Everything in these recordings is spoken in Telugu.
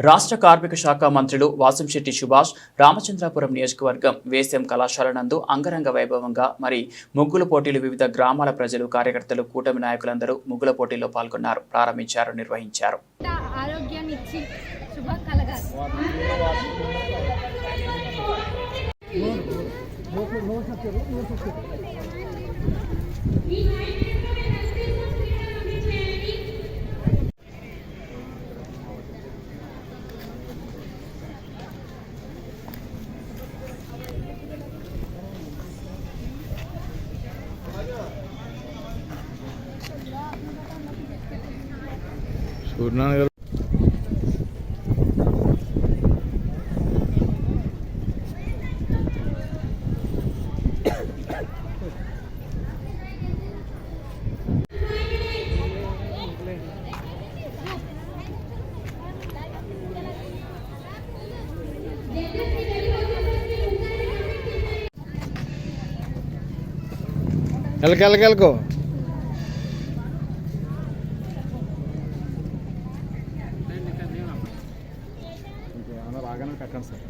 రాష్ట్ర కార్మిక శాఖ మంత్రులు వాసంశెట్టి సుభాష్ రామచంద్రాపురం నియోజకవర్గం వేసెం కళాశాల నందు అంగరంగ వైభవంగా మరి ముగ్గుల పోటీలు వివిధ గ్రామాల ప్రజలు కార్యకర్తలు కూటమి నాయకులందరూ ముగ్గుల పోటీల్లో పాల్గొన్నారు ప్రారంభించారు నిర్వహించారు ఆరోగ్యాన్ని సూర్యనారాయణ గారు వెళ్ళకి ఏమైనా రాగానే కట్టండి సార్.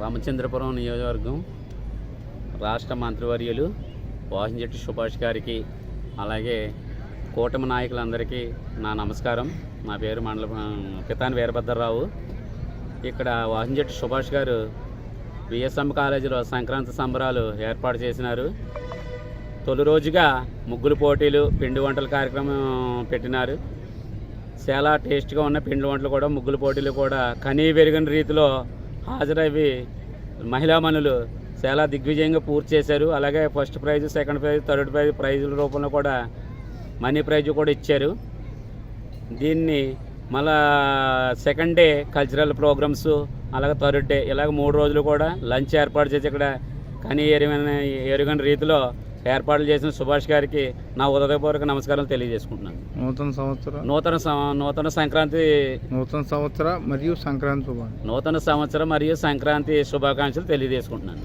రామచంద్రపురం నియోజకవర్గం రాష్ట్ర మంత్రివర్యులు వాసంశెట్టి సుభాష్ గారికి అలాగే కూటమి నాయకులందరికీ నా నమస్కారం. నా పేరు మండల పితాని వీరభద్రరావు. ఇక్కడ వాసంశెట్టి సుభాష్ గారు విఎస్ఎం కాలేజీలో సంక్రాంతి సంబరాలు ఏర్పాటు చేసినారు. తొలి రోజుగా ముగ్గులు పోటీలు పిండి వంటల కార్యక్రమం పెట్టినారు. చాలా టేస్ట్గా ఉన్న పిండి వంటలు కూడా ముగ్గులు పోటీలు కూడా కనీ పెరిగిన రీతిలో హాజరవి మహిళామణులు చాలా దిగ్విజయంగా పూర్తి చేశారు. అలాగే first prize second prize third prize ప్రైజుల రూపంలో కూడా మనీ ప్రైజ్ కూడా ఇచ్చారు. దీన్ని మళ్ళా సెకండ్ డే కల్చరల్ ప్రోగ్రామ్స్ అలాగే థర్డ్ డే ఇలాగ మూడు రోజులు కూడా లంచ్ ఏర్పాటు చేసి ఇక్కడ కనీ ఎరుగని ఎరుగని రీతిలో ఏర్పాట్లు చేసిన సుభాష్ గారికి నా ఉదయపూర్వక నమస్కారాలు తెలియజేసుకుంటున్నాను. నూతన సంవత్సర. నూతన నూతన సంక్రాంతి నూతన సంవత్సర మరియు సంక్రాంతి నూతన సంవత్సరం మరియు సంక్రాంతి శుభాకాంక్షలు తెలియజేసుకుంటున్నాను.